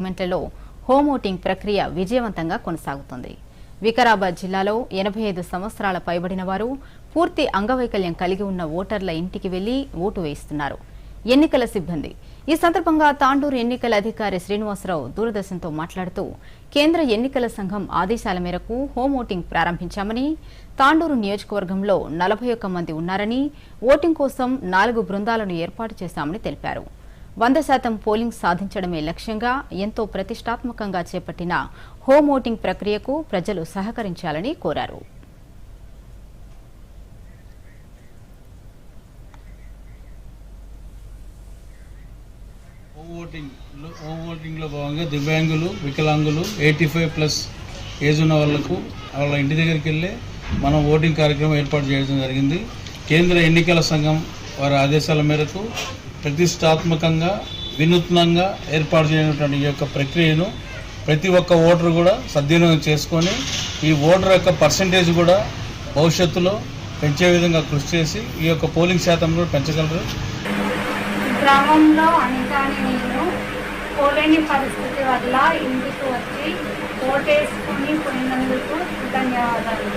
సెగ్మెంట్లలో home voting ప్రక్రియ విజయవంతంగా కొనసాగుతుంది. వికారాబాద్ జిల్లాలో ఎనభై ఐదు సంవత్సరాల పైబడిన వారు పూర్తి అంగవైకల్యం కలిగి ఉన్న ఓటర్ల ఇంటికి వెళ్ళి ఓటు వేయిస్తున్నారు. ఎన్నికల సిబ్బంది. ఈ సందర్భంగా తాండూరు ఎన్నికల అధికారి శ్రీనివాసరావు దూరదర్శన్తో మాట్లాడుతూ కేంద్ర ఎన్నికల సంఘం ఆదేశాల మేరకు హోమ్ ఓటింగ్ ప్రారంభించామని తాండూరు నియోజకవర్గంలో నలభై ఒక్క మంది ఉన్నారని ఓటింగ్ కోసం నాలుగు బృందాలను ఏర్పాటు చేశామని తెలిపారు. వంద శాతం పోలింగ్ సాధించడమే లక్ష్యంగా ఎంతో ప్రతిష్టాత్మకంగా చేపట్టిన హోమ్ ఓటింగ్ ప్రక్రియకు ప్రజలు సహకరించాలని కోరారు. హోమ్ ఓటింగ్లో భాగంగా దివ్యాంగులు వికలాంగులు ఎయిటీ ఫైవ్ ప్లస్ ఏజ్ ఉన్న వాళ్ళకు వాళ్ళ ఇంటి దగ్గరికి వెళ్ళి మనం ఓటింగ్ కార్యక్రమం ఏర్పాటు చేయడం జరిగింది. కేంద్ర ఎన్నికల సంఘం వారి ఆదేశాల మేరకు ప్రతిష్టాత్మకంగా వినూత్నంగా ఏర్పాటు చేయనటువంటి ఈ యొక్క ప్రక్రియను ప్రతి ఒక్క ఓటరు కూడా సద్వినియోగం చేసుకొని ఈ ఓటర్ యొక్క పర్సంటేజ్ కూడా భవిష్యత్తులో పెంచే విధంగా కృషి చేసి ఈ యొక్క పోలింగ్ శాతం కూడా పెంచగలరు. గ్రామంలో నేను పోలేని పరిస్థితి వల్ల ఇంటికి వచ్చి ఓటేసుకుని పోయినందుకు ధన్యవాదాలు.